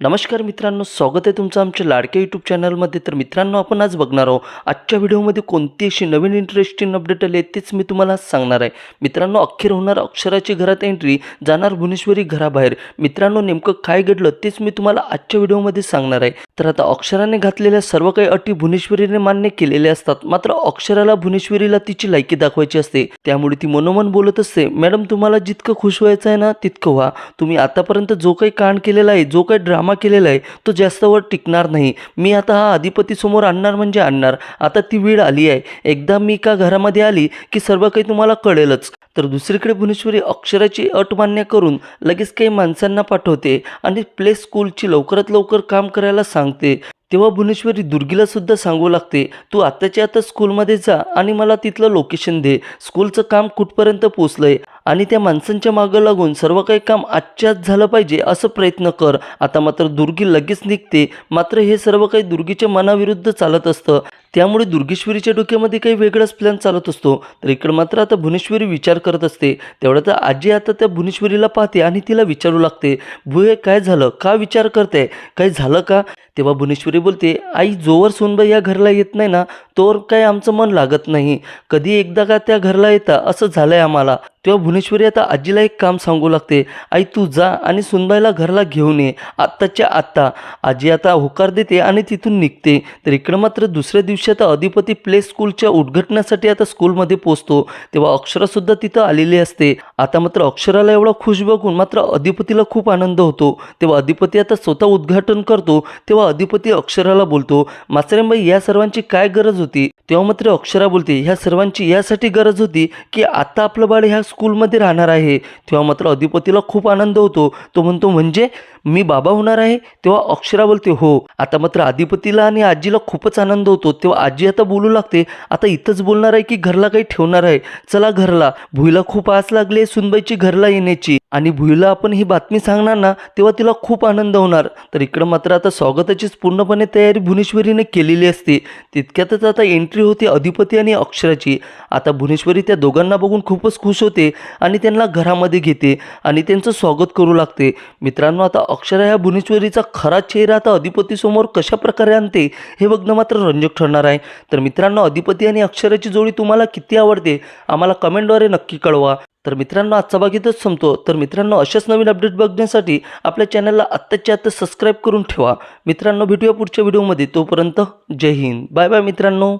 नमस्कार मित्रांनो स्वागत आहे तुमचं आमच्या लाडक्या यूट्यूब चॅनलमध्ये तर मित्रांनो आपण आज बघणार आहोत आजच्या व्हिडिओमध्ये कोणती अशी नवीन इंटरेस्टिंग अपडेट आली आहे तेच मी तुम्हाला आज सांगणार आहे. मित्रांनो अखेर होणार अक्षराची घरात एंट्री जाणार भुवनेश्वरी घराबाहेर. मित्रांनो नेमकं काय घडलं तेच मी तुम्हाला आजच्या व्हिडिओमध्ये सांगणार आहे. तर आता अक्षराने घातलेल्या सर्व काही अटी भुवनेश्वरीने मान्य केलेल्या असतात. मात्र अक्षराला भुवनेश्वरीला तिची लायकी दाखवायची असते. त्यामुळे ती मनोमन बोलत असते मॅडम तुम्हाला जितकं खुश व्हायचं आहे ना तितकं व्हा. तुम्ही आतापर्यंत जो काही कांड केलेला आहे जो काही ड्रामा केलेला आहे तो जास्त वर टिकणार नाही. मी आता हा अधिपती समोर आणणार म्हणजे आणणार. आता ती वेळ आली आहे. एकदा मी का घरामध्ये आली की सर्व काही तुम्हाला कळेलच. तर दुसरीकडे भुवनेश्वरी अक्षराची अट मान्य करून लगेच काही माणसांना पाठवते आणि प्ले स्कूलची लवकरात लवकर काम करायला सांगते. तेव्हा भुवनेश्वरी दुर्गीला सुद्धा सांगू लागते तू आत्ताच्या आता स्कूलमध्ये जा आणि मला तिथलं लोकेशन दे. स्कूलचं काम कुठपर्यंत पोचलंय? आणि त्या माणसांच्या मागं लागून सर्व काही काम आजच्या झालं पाहिजे असं प्रयत्न कर. आता मात्र दुर्गी लगेच निघते. मात्र हे सर्व काही दुर्गीच्या मनाविरुद्ध चालत असतं. त्यामुळे दुर्गेश्वरीच्या डोक्यामध्ये काही वेगळाच प्लॅन चालत असतो. तर इकडं मात्र आता भुवनेश्वरी विचार करत असते. तेवढ्यात आजी आता त्या भुवनेश्वरीला पाहते आणि तिला विचारू लागते. भुये काय झालं? का विचार करते काही झालं का? तेव्हा भुवनेश्वरी बोलते आई जोवर सोनबाई या घरला येत नाही ना तोवर काय आमचं मन लागत नाही. कधी एकदा का त्या घरला येता असं झालंय आम्हाला. तेव्हा भुवनेश्वरी आता आजीला एक काम सांगू लागते आई तू जा आणि सुनबाईला घरला घेऊन ये आत्ताच्या आत्ता. आजी आता होकार देते आणि तिथून निघते. तर इकडं मात्र दुसऱ्या दिवशी आता अधिपती प्ले स्कूलच्या उद्घाटनासाठी आता स्कूलमध्ये पोचतो. तेव्हा अक्षरासुद्धा तिथं आलेली असते. आता मात्र अक्षराला एवढा खुश बघून मात्र अधिपतीला खूप आनंद होतो. तेव्हा अधिपती आता स्वतः उद्घाटन करतो. तेव्हा अधिपती अक्षराला बोलतो मास्तरेबाई या सर्वांची काय गरज होती? तेव्हा मात्र अक्षरा बोलते ह्या सर्वांची यासाठी गरज होती की आता आपलं बाळ ह्या स्कूलमध्ये राहणार आहे. तेव्हा मात्र अधिपतीला खूप आनंद होतो. तो म्हणतो म्हणजे मी बाबा होणार आहे? तेव्हा अक्षरा बोलते हो. आता मात्र अधिपतीला आणि आजीला खूपच आनंद होतो. तेव्हा आजी आता बोलू लागते आता इथंच बोलणार आहे की घरला काही ठेवणार आहे? चला घरला. भुईला खूप आस लागली आहे सुनबाईची घरला येण्याची. आणि भुईला आपण ही बातमी सांगणार ना तेव्हा तिला खूप आनंद होणार. तर इकडं मात्र आता स्वागताचीच पूर्णपणे तयारी भुवनेश्वरीने केलेली असते. तितक्यातच आता एंट्री होते अधिपती आणि अक्षराची. आता भुवनेश्वरी त्या दोघांना बघून खूपच खुश होते आणि त्यांना घरामध्ये घेते आणि त्यांचं स्वागत करू लागते. मित्रांनो आता अक्षरा ह्या भुवनेश्वरीचा खरा चेहरा आता अधिपतीसमोर कशा प्रकारे आणते हे बघणं मात्र रंजक ठरणार आहे. तर मित्रांनो अधिपती आणि अक्षराची जोडी तुम्हाला किती आवडते आम्हाला कमेंटद्वारे नक्की कळवा. तर मित्रांनो आजचा भाग इथंच संपतो. तर मित्रांनो अशाच नवीन अपडेट बघण्यासाठी आपल्या चॅनलला आत्ताच्या आत्ता सबस्क्राईब करून ठेवा. मित्रांनो भेटूया पुढच्या व्हिडिओमध्ये तोपर्यंत जय हिंद. बाय बाय मित्रांनो.